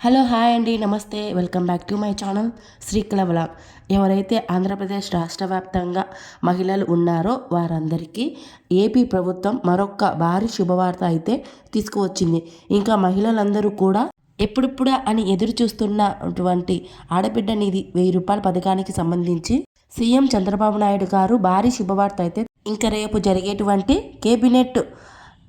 Hello hi అండి నమస్తే. Welcome back to my channel శ్రీకళవల ఎవరైతే ఆంధ్రప్రదేశ్ రాష్ట్ర వ్యాప్తంగా మహిళలు ఉన్నారో వారందరికీ ఏపీ ప్రభుత్వం మరొక భారీ శుభవార్త అయితే తీసుకువచ్చింది. ఇంకా మహిళలందరూ కూడా ఎప్పుడిప్పుడా అని ఎదురు చూస్తున్నటువంటి ఆడబిడ్డ నిధి వెయ్యి రూపాయల పథకానికి సంబంధించి సీఎం చంద్రబాబు నాయుడు గారు భారీ శుభవార్త అయితే ఇంకా రేపు జరిగేటువంటి కేబినెట్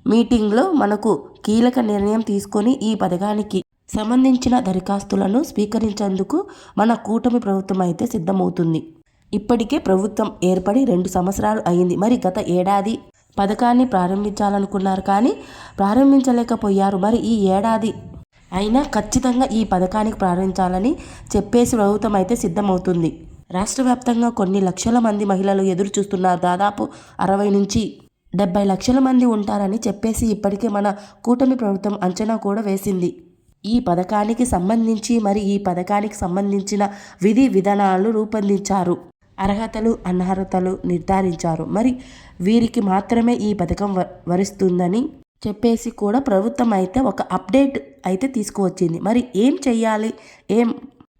మీటింగ్లో మనకు కీలక నిర్ణయం తీసుకొని ఈ పథకానికి సంబంధించిన దరఖాస్తులను స్వీకరించేందుకు మన కూటమి ప్రభుత్వం అయితే సిద్ధమవుతుంది. ఇప్పటికే ప్రభుత్వం ఏర్పడి రెండు సంవత్సరాలు అయింది. మరి గత ఏడాది పథకాన్ని ప్రారంభించాలనుకున్నారు కానీ ప్రారంభించలేకపోయారు. మరి ఈ ఏడాది అయినా ఖచ్చితంగా ఈ పథకానికి ప్రారంభించాలని చెప్పేసి ప్రభుత్వం అయితే సిద్ధమవుతుంది. రాష్ట్ర వ్యాప్తంగా కొన్ని లక్షల మంది మహిళలు ఎదురు చూస్తున్నారు దాదాపు అరవై నుంచి డెబ్బై లక్షల మంది ఉంటారని చెప్పేసి ఇప్పటికే మన కూటమి ప్రభుత్వం అంచనా కూడా వేసింది. ఈ పథకానికి సంబంధించి మరి ఈ పథకానికి సంబంధించిన విధి విధానాలు రూపొందించారు. అర్హతలు అనర్హతలు నిర్ధారించారు. మరి వీరికి మాత్రమే ఈ పథకం వరిస్తుందని చెప్పేసి కూడా ప్రభుత్వం అయితే ఒక అప్డేట్ అయితే తీసుకువచ్చింది. మరి ఏం చెయ్యాలి? ఏం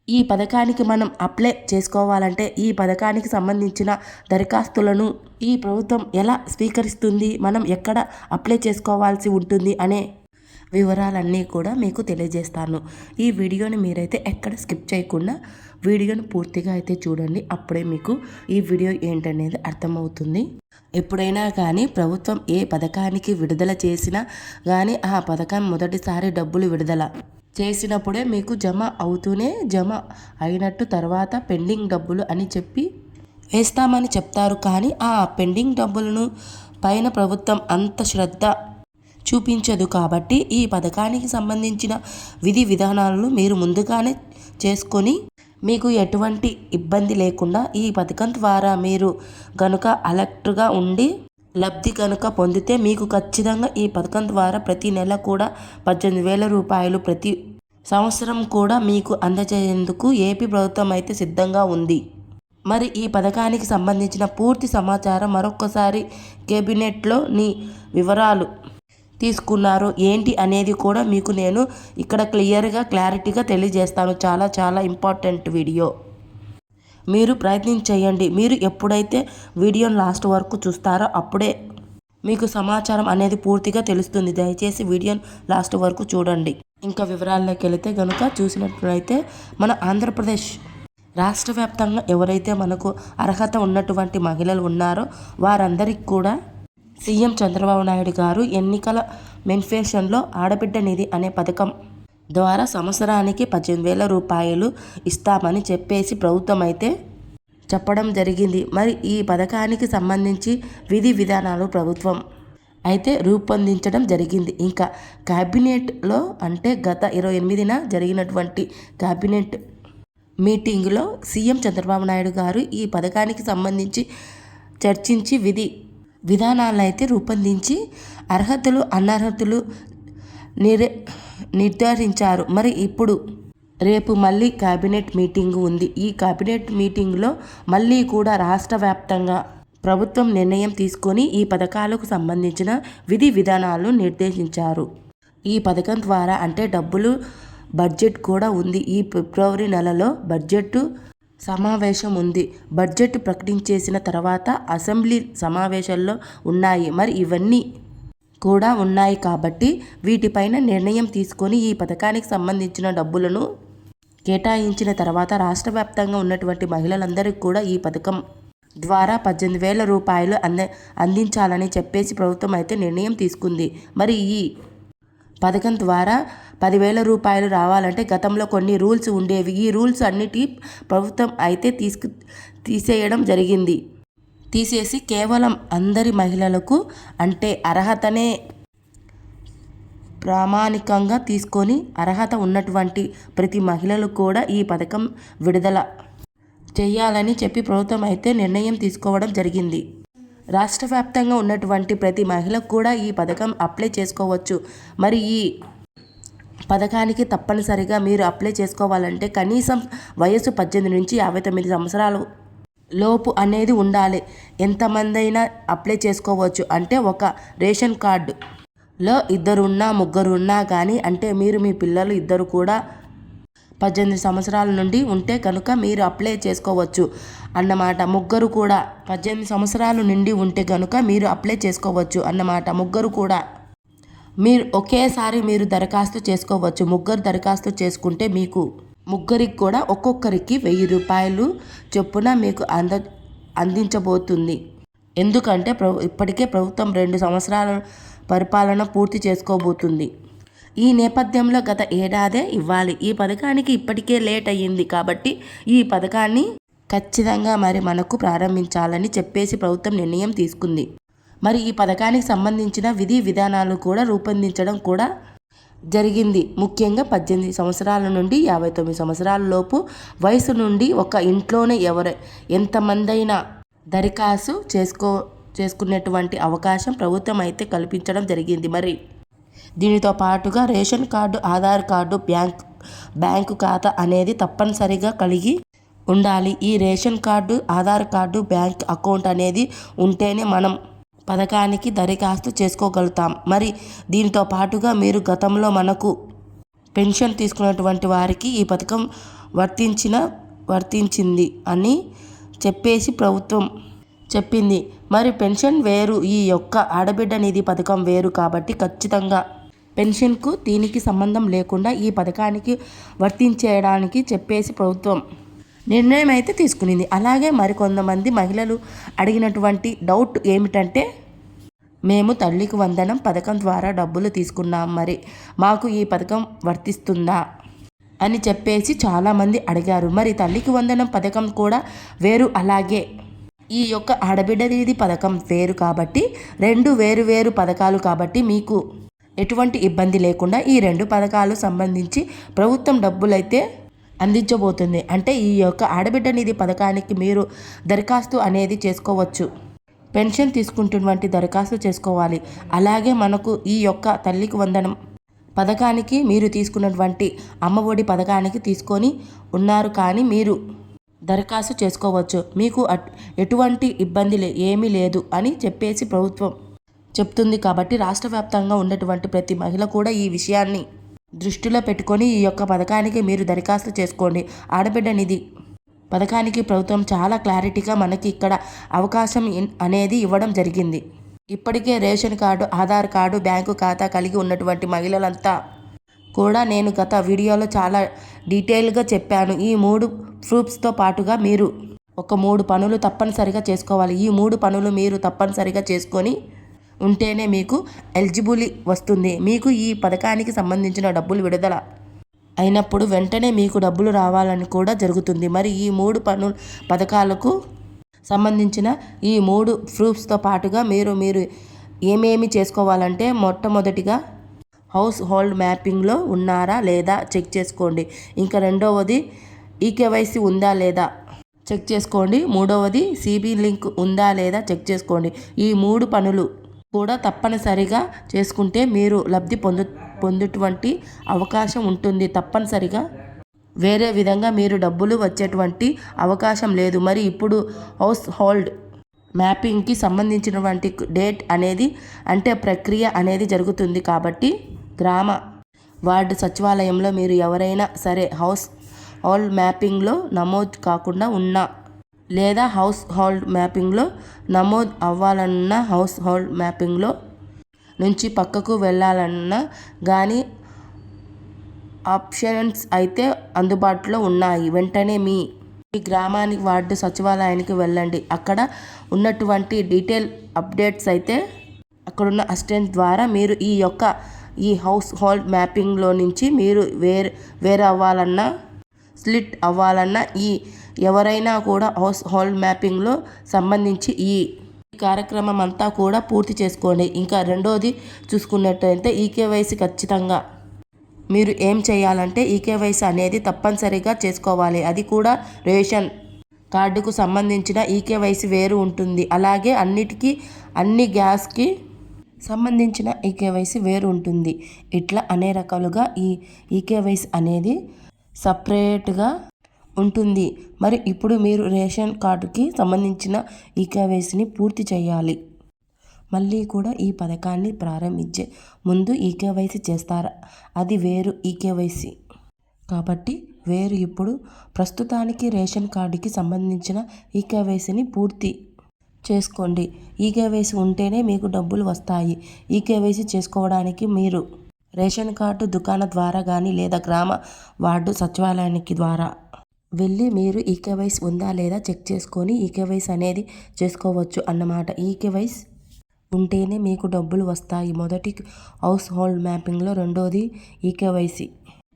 ఈ పథకానికి మనం అప్లై చేసుకోవాలంటే ఈ పథకానికి సంబంధించిన దరఖాస్తులను ఈ ప్రభుత్వం ఎలా స్వీకరిస్తుంది? మనం ఎక్కడ అప్లై చేసుకోవాల్సి ఉంటుంది? అనే వివరాలన్నీ కూడా మీకు తెలియజేస్తాను. ఈ వీడియోని మీరైతే ఎక్కడ స్కిప్ చేయకుండా వీడియోని పూర్తిగా అయితే చూడండి. అప్పుడే మీకు ఈ వీడియో ఏంటనేది అర్థమవుతుంది. ఎప్పుడైనా కానీ ప్రభుత్వం ఏ పథకానికి విడుదల చేసినా కానీ ఆ పథకం మొదటిసారి డబ్బులు విడుదల చేసినప్పుడే మీకు జమ అవుతూనే జమ అయినట్టు తర్వాత పెండింగ్ డబ్బులు అని చెప్పి వేస్తామని చెప్తారు. కానీ ఆ పెండింగ్ డబ్బులను పైన ప్రభుత్వం అంత శ్రద్ధ చూపించదు కాబట్టి ఈ పథకానికి సంబంధించిన విధి విధానాలను మీరు ముందుగానే చేసుకొని మీకు ఎటువంటి ఇబ్బంది లేకుండా ఈ పథకం ద్వారా మీరు గనుక అలర్ట్గా ఉండి లబ్ధి కనుక పొందితే మీకు ఖచ్చితంగా ఈ పథకం ద్వారా ప్రతి నెల కూడా పద్దెనిమిది వేల రూపాయలు ప్రతి సంవత్సరం కూడా మీకు అందజేసేందుకు ఏపీ ప్రభుత్వం అయితే సిద్ధంగా ఉంది. మరి ఈ పథకానికి సంబంధించిన పూర్తి సమాచారం మరొకసారి కేబినెట్లో నీ వివరాలు తీసుకున్నారు ఏంటి అనేది కూడా మీకు నేను ఇక్కడ క్లియర్గా క్లారిటీగా తెలియజేస్తాను. చాలా చాలా ఇంపార్టెంట్ వీడియో. మీరు ప్రయత్నం చేయండి. మీరు ఎప్పుడైతే వీడియోను లాస్ట్ వరకు చూస్తారో అప్పుడే మీకు సమాచారం అనేది పూర్తిగా తెలుస్తుంది. దయచేసి వీడియోను లాస్ట్ వరకు చూడండి. ఇంకా వివరాల్లోకి వెళితే కనుక చూసినట్లయితే మన ఆంధ్రప్రదేశ్ రాష్ట్ర వ్యాప్తంగా ఎవరైతే మనకు అర్హత ఉన్నటువంటి మహిళలు ఉన్నారో వారందరికీ కూడా సీఎం చంద్రబాబు నాయుడు గారు ఎన్నికల మెన్ఫేషన్లో ఆడబిడ్డ నిధి అనే పథకం ద్వారా సంవత్సరానికి పద్దెనిమిది వేల రూపాయలు ఇస్తామని చెప్పేసి ప్రభుత్వం అయితే చెప్పడం జరిగింది. మరి ఈ పథకానికి సంబంధించి విధి విధానాలు ప్రభుత్వం అయితే రూపొందించడం జరిగింది. ఇంకా క్యాబినెట్లో అంటే గత ఇరవై ఎనిమిదిన జరిగినటువంటి క్యాబినెట్ మీటింగ్లో సీఎం చంద్రబాబు నాయుడు గారు ఈ పథకానికి సంబంధించి చర్చించి విధి విధానాలైతే రూపొందించి అర్హతలు అనర్హతలు నిర్ నిర్ధారించారు. మరి ఇప్పుడు రేపు మళ్ళీ కేబినెట్ మీటింగ్ ఉంది. ఈ కేబినెట్ మీటింగ్లో మళ్ళీ కూడా రాష్ట్ర వ్యాప్తంగా ప్రభుత్వం నిర్ణయం తీసుకొని ఈ పథకాలకు సంబంధించిన విధి విధానాలు నిర్దేశించారు. ఈ పథకం ద్వారా అంటే డబ్బులు బడ్జెట్ కూడా ఉంది. ఈ ఫిబ్రవరి నెలలో బడ్జెట్ సమావేశం ఉంది. బడ్జెట్ ప్రకటించేసిన తర్వాత అసెంబ్లీ సమావేశాల్లో ఉన్నాయి. మరి ఇవన్నీ కూడా ఉన్నాయి కాబట్టి వీటిపైన నిర్ణయం తీసుకొని ఈ పథకానికి సంబంధించిన డబ్బులను కేటాయించిన తర్వాత రాష్ట్ర వ్యాప్తంగా ఉన్నటువంటి మహిళలందరికీ కూడా ఈ పథకం ద్వారా పద్దెనిమిది వేల రూపాయలు అంద అందించాలని చెప్పేసి ప్రభుత్వం అయితే నిర్ణయం తీసుకుంది. మరి ఈ పథకం ద్వారా పదివేల రూపాయలు రావాలంటే గతంలో కొన్ని రూల్స్ ఉండేవి. ఈ రూల్స్ అన్నిటి ప్రభుత్వం అయితే తీసుకు తీసేయడం జరిగింది. తీసేసి కేవలం అందరి మహిళలకు అంటే అర్హతనే ప్రామాణికంగా తీసుకొని అర్హత ఉన్నటువంటి ప్రతి మహిళలు కూడా ఈ పథకం విడుదల చేయాలని చెప్పి ప్రభుత్వం అయితే నిర్ణయం తీసుకోవడం జరిగింది. రాష్ట్ర వ్యాప్తంగా ఉన్నటువంటి ప్రతి మహిళకు కూడా ఈ పథకం అప్లై చేసుకోవచ్చు. మరి ఈ పథకానికి తప్పనిసరిగా మీరు అప్లై చేసుకోవాలంటే కనీసం వయసు పద్దెనిమిది నుంచి యాభై తొమ్మిది సంవత్సరాలు లోపు అనేది ఉండాలి. ఎంతమంది అయినా అప్లై చేసుకోవచ్చు. అంటే ఒక రేషన్ కార్డులో ఇద్దరున్నా ముగ్గురున్నా కానీ అంటే మీరు మీ పిల్లలు ఇద్దరు కూడా పద్దెనిమిది సంవత్సరాల నుండి ఉంటే కనుక మీరు అప్లై చేసుకోవచ్చు అన్నమాట. ముగ్గురు కూడా పద్దెనిమిది సంవత్సరాలు నుండి ఉంటే కనుక మీరు అప్లై చేసుకోవచ్చు అన్నమాట. ముగ్గురు కూడా మీరు ఒకేసారి మీరు దరఖాస్తు చేసుకోవచ్చు. ముగ్గురు దరఖాస్తు చేసుకుంటే మీకు ముగ్గురికి కూడా ఒక్కొక్కరికి వెయ్యి రూపాయలు చొప్పున మీకు అంద అందించబోతుంది. ఎందుకంటే ప్రభు ఇప్పటికే ప్రభుత్వం రెండు సంవత్సరాల పరిపాలన పూర్తి చేసుకోబోతుంది. ఈ నేపథ్యంలో గత ఏడాదే ఇవ్వాలి. ఈ పథకానికి ఇప్పటికే లేట్ అయ్యింది కాబట్టి ఈ పథకాన్ని ఖచ్చితంగా మరి మనకు ప్రారంభించాలని చెప్పేసి ప్రభుత్వం నిర్ణయం తీసుకుంది. మరి ఈ పథకానికి సంబంధించిన విధి విధానాలు కూడా రూపొందించడం కూడా జరిగింది. ముఖ్యంగా పద్దెనిమిది సంవత్సరాల నుండి యాభై తొమ్మిది సంవత్సరాల లోపు వయసు నుండి ఒక ఇంట్లోనే ఎవరు ఎంతమందైనా దరఖాస్తు చేసుకో చేసుకునేటువంటి అవకాశం ప్రభుత్వం అయితే కల్పించడం జరిగింది. మరి దీనితో పాటుగా ration card Aadhaar card bank bank ఖాతా అనేది తప్పనిసరిగా కలిగి ఉండాలి. ఈ ration card Aadhaar card bank account అనేది ఉంటేనే మనం పథకానికి దరఖాస్తు చేసుకోగలుగుతాం. మరి దీనితో పాటుగా మీరు గతంలో మనకు పెన్షన్ తీసుకున్నటువంటి వారికి ఈ పథకం వర్తించిన వర్తించింది అని చెప్పేసి ప్రభుత్వం చెప్పింది. మరి పెన్షన్ వేరు ఈ యొక్క ఆడబిడ్డ నిధి పథకం వేరు కాబట్టి ఖచ్చితంగా పెన్షన్కు దీనికి సంబంధం లేకుండా ఈ పథకానికి వర్తించేయడానికి చెప్పేసి ప్రభుత్వం నిర్ణయం అయితే తీసుకునింది. అలాగే మరికొంతమంది మహిళలు అడిగినటువంటి డౌట్ ఏమిటంటే మేము తల్లికి వందనం పథకం ద్వారా డబ్బులు తీసుకున్నాం. మరి మాకు ఈ పథకం వర్తిస్తుందా? అని చెప్పేసి చాలామంది అడిగారు. మరి తల్లికి వందనం పథకం కూడా వేరు అలాగే. ఈ యొక్క ఆడబిడ్డ దీది పథకం వేరు కాబట్టి రెండు వేరు వేరు పథకాలు కాబట్టి మీకు ఎటువంటి ఇబ్బంది లేకుండా ఈ రెండు పథకాలు సంబంధించి ప్రభుత్వం డబ్బులైతే అందించబోతుంది. అంటే ఈ యొక్క ఆడబిడ్డ నిధి పథకానికి మీరు దరఖాస్తు అనేది చేసుకోవచ్చు. పెన్షన్ తీసుకుంటున్నటువంటి దరఖాస్తు చేసుకోవాలి. అలాగే మనకు ఈ యొక్క తల్లికి వందనం పథకానికి మీరు తీసుకున్నటువంటి అమ్మఒడి పథకానికి తీసుకొని ఉన్నారు కానీ మీరు దరఖాస్తు చేసుకోవచ్చు. మీకు అట్ ఎటువంటి ఇబ్బంది లే ఏమీ లేదు అని చెప్పేసి ప్రభుత్వం చెప్తుంది కాబట్టి రాష్ట్ర వ్యాప్తంగా ఉన్నటువంటి ప్రతి మహిళ కూడా ఈ విషయాన్ని దృష్టిలో పెట్టుకొని ఈ యొక్క పథకానికి మీరు దరఖాస్తు చేసుకోండి. ఆడబిడ్డ నిధి పథకానికి ప్రభుత్వం చాలా క్లారిటీగా మనకి ఇక్కడ అవకాశం అనేది ఇవ్వడం జరిగింది. ఇప్పటికే ration card Aadhaar card bank ఖాతా కలిగి ఉన్నటువంటి మహిళలంతా కూడా నేను గత వీడియోలో చాలా డీటెయిల్గా చెప్పాను. ఈ మూడు ప్రూఫ్స్తో పాటుగా మీరు ఒక మూడు పనులు తప్పనిసరిగా చేసుకోవాలి. ఈ మూడు పనులు మీరు తప్పనిసరిగా చేసుకొని ఉంటేనే మీకు ఎలిజిబుల్ వస్తుంది. మీకు ఈ పథకానికి సంబంధించిన డబ్బులు విడుదల అయినప్పుడు వెంటనే మీకు డబ్బులు రావాలని కూడా జరుగుతుంది. మరి ఈ మూడు పను పథకాలకు సంబంధించిన ఈ మూడు ప్రూఫ్స్తో పాటుగా మీరు మీరు ఏమేమి చేసుకోవాలంటే మొట్టమొదటిగా హౌస్ హోల్డ్ మ్యాపింగ్లో ఉన్నారా లేదా చెక్ చేసుకోండి. ఇంకా రెండవది ఈకేవైసీ ఉందా లేదా చెక్ చేసుకోండి. మూడవది సిబి లింక్ ఉందా లేదా చెక్ చేసుకోండి. ఈ మూడు పనులు కూడా తప్పనిసరిగా చేసుకుంటే మీరు లబ్ధి పొందు పొందేటువంటి అవకాశం ఉంటుంది. తప్పనిసరిగా వేరే విధంగా మీరు డబ్బులు వచ్చేటువంటి అవకాశం లేదు. మరి ఇప్పుడు హౌస్ హోల్డ్ మ్యాపింగ్కి సంబంధించినటువంటి డేట్ అనేది అంటే ప్రక్రియ అనేది జరుగుతుంది కాబట్టి గ్రామ వార్డు సచివాలయంలో మీరు ఎవరైనా సరే హౌస్ హోల్డ్ మ్యాపింగ్లో నమోదు కాకుండా ఉన్నా లేదా హౌస్ హోల్డ్ మ్యాపింగ్లో నమోదు అవ్వాలన్న హౌస్ హోల్డ్ మ్యాపింగ్లో నుంచి పక్కకు వెళ్ళాలన్నా కానీ ఆప్షన్స్ అయితే అందుబాటులో ఉన్నాయి. వెంటనే మీ మీ గ్రామానికి వార్డు సచివాలయానికి వెళ్ళండి. అక్కడ ఉన్నటువంటి డీటెయిల్ అప్డేట్స్ అయితే అక్కడున్న అసిస్టెంట్ ద్వారా మీరు ఈ యొక్క ఈ హౌస్ హోల్డ్ మ్యాపింగ్లో నుంచి మీరు వేరు వేరు అవ్వాలన్నా స్లిట్ అవ్వాలన్నా ఈ ఎవరైనా కూడా హౌస్ హోల్డ్ మ్యాపింగ్లో సంబంధించి ఈ ఈ కార్యక్రమం అంతా కూడా పూర్తి చేసుకోండి. ఇంకా రెండోది చూసుకున్నట్టయితే ఈకేవైసీ ఖచ్చితంగా. మీరు ఏం చేయాలంటే ఈకేవైసీ అనేది తప్పనిసరిగా చేసుకోవాలి. అది కూడా రేషన్ కార్డుకు సంబంధించిన ఈకేవైసీ వేరు ఉంటుంది. అలాగే అన్నిటికీ అన్ని గ్యాస్కి సంబంధించిన ఈకేవైసీ వేరు ఉంటుంది. ఇట్లా అనే రకాలుగా ఈ ఈకేవైసీ అనేది సపరేట్గా ఉంటుంది. మరి ఇప్పుడు మీరు రేషన్ కార్డుకి సంబంధించిన ఈకేవైసీని పూర్తి చేయాలి. మళ్ళీ కూడా ఈ పథకాన్ని ప్రారంభించే ముందు ఈకేవైసీ చేస్తారా? అది వేరు ఈకేవైసీ. కాబట్టి వేరు ఇప్పుడు. ప్రస్తుతానికి రేషన్ కార్డుకి సంబంధించిన ఈకేవైసీని పూర్తి చేసుకోండి. ఈకేవైసీ ఉంటేనే మీకు డబ్బులు వస్తాయి. ఈకేవైసీ చేసుకోవడానికి మీరు రేషన్ కార్డు దుకాణ ద్వారా కానీ లేదా గ్రామ వార్డు సచివాలయానికి ద్వారా వెళ్ళి మీరు ఈకేవైస్ ఉందా లేదా చెక్ చేసుకొని ఈకేవైస్ అనేది చేసుకోవచ్చు అన్నమాట. ఈకేవైస్ ఉంటేనే మీకు డబ్బులు వస్తాయి. మొదటి హౌస్ హోల్డ్ మ్యాపింగ్లో రెండోది ఈకేవైసీ.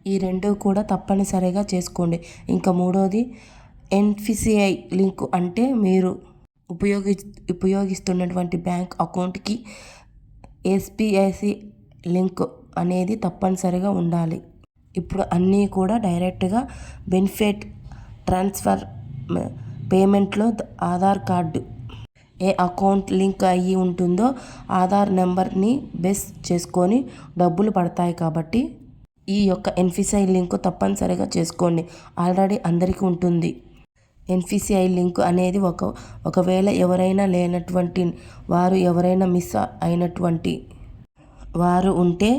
ఈ రెండు కూడా తప్పనిసరిగా చేసుకోండి. ఇంకా మూడోది ఎన్పిసిఐ లింక్ అంటే మీరు ఉపయోగి ఉపయోగిస్తున్నటువంటి బ్యాంక్ అకౌంట్కి ఎస్పిఐసి లింక్ అనేది తప్పనిసరిగా ఉండాలి. ఇప్పుడు అన్నీ కూడా డైరెక్ట్గా బెనిఫిట్ ట్రాన్స్ఫర్ పేమెంట్లో ఆధార్ కార్డు ఏ అకౌంట్ లింక్ అయ్యి ఉంటుందో ఆధార్ నెంబర్ని బేస్ చేసుకొని డబ్బులు పడతాయి కాబట్టి ఈ యొక్క ఎన్ఫిసిఐ లింక్ తప్పనిసరిగా చేసుకోండి. ఆల్రెడీ అందరికీ ఉంటుంది. ఎన్ఫిసిఐ లింక్ అనేది ఒక ఒకవేళ ఎవరైనా లేనటువంటి వారు ఎవరైనా మిస్ అయినటువంటి వారు ఉంటే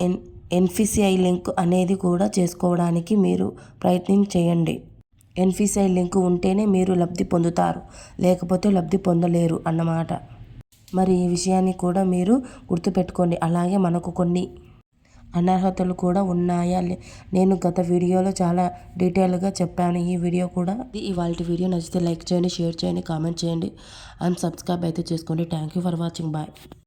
ఎన్ ఎన్ఫిసిఐ లింక్ అనేది కూడా చేసుకోవడానికి మీరు ప్రయత్నం చేయండి. ఎన్ఫీసై లింక్ ఉంటేనే మీరు లబ్ధి పొందుతారు లేకపోతే లబ్ధి పొందలేరు అన్నమాట. మరి ఈ విషయాన్ని కూడా మీరు గుర్తుపెట్టుకోండి. అలాగే మనకు కొన్ని అనర్హతలు కూడా ఉన్నాయా? లే- నేను గత వీడియోలో చాలా డీటెయిల్గా చెప్పాను. ఈ వీడియో కూడా ఇవాళ వీడియో నచ్చితే లైక్ చేయండి షేర్ చేయండి కామెంట్ చేయండి. అండ్ సబ్స్క్రైబ్ అయితే చేసుకోండి. Thank you for watching. Bye.